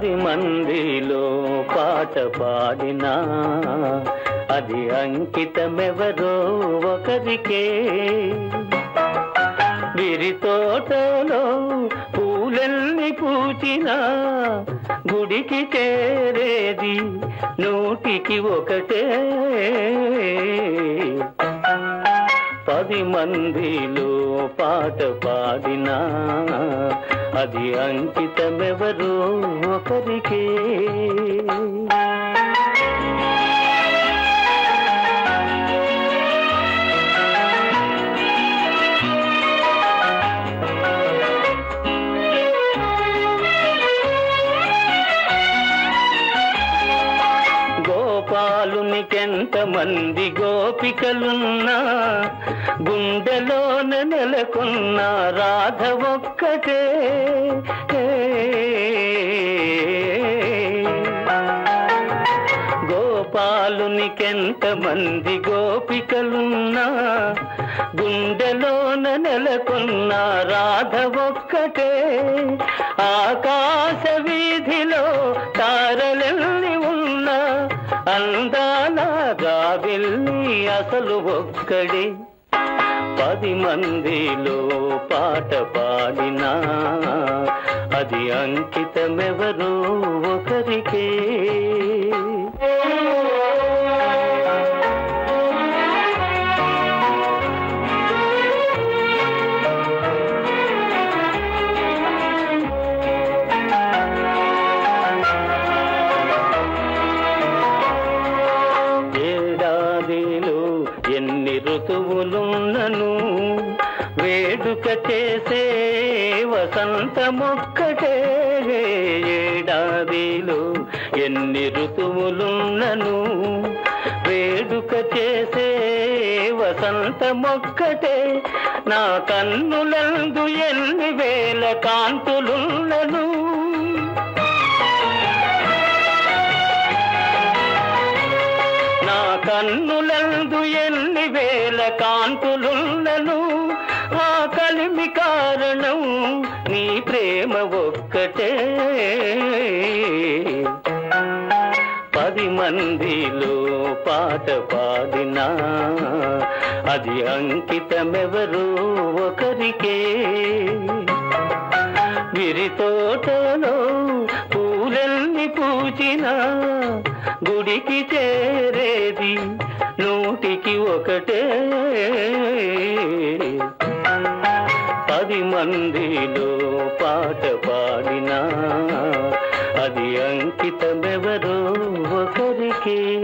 పది మందిలో పాట పాడినా. అది అంకితమెవరో ఒకరికే. విరి తోటలో పూలెల్ని పూచినా. గుడికి చేరేది నూటికి ఒకటే. పది మందిలో ఓ పాట పాడినా? అది అంకితమెవరో ఒకరికే గోపాలునికెంత మంది గోపికలున్నా గుండెలోన నెలకొన్న రాధ ఒక్కటే. గోపాలునికెంత మంది గోపికలున్నా గుండెలోన నెలకొన్న రాధ ఒక్కటే. ఆకాశవీ గావిల్లి అసలు ఒక్కడే. పది మందిలో పాట పాడినా. అది అంకితమెవరు? చేసే చేసే వసంతమొక్కటే ఏడాదిలో ఎన్ని ఋతువులున్నను? వేడుక చేసే వసంత మొక్కటే నా కన్నులందు ఎన్ని వేల కాంతులున్నను? నా కన్నులందు ఎన్ని వేల కాంతులున్నను? కలిమి కారణం నీ ప్రేమ ఒక్కటే. పది మందిలో పాట పాడినా అది అంకితమెవరు ఒకరికే. విరి తోటలో పూలల్ని పూచినా గుడికి చేరేది నూటికి ఒకటే. మందిలో పాట పాడినా. అది అంకితమెవరో ఒకరికే.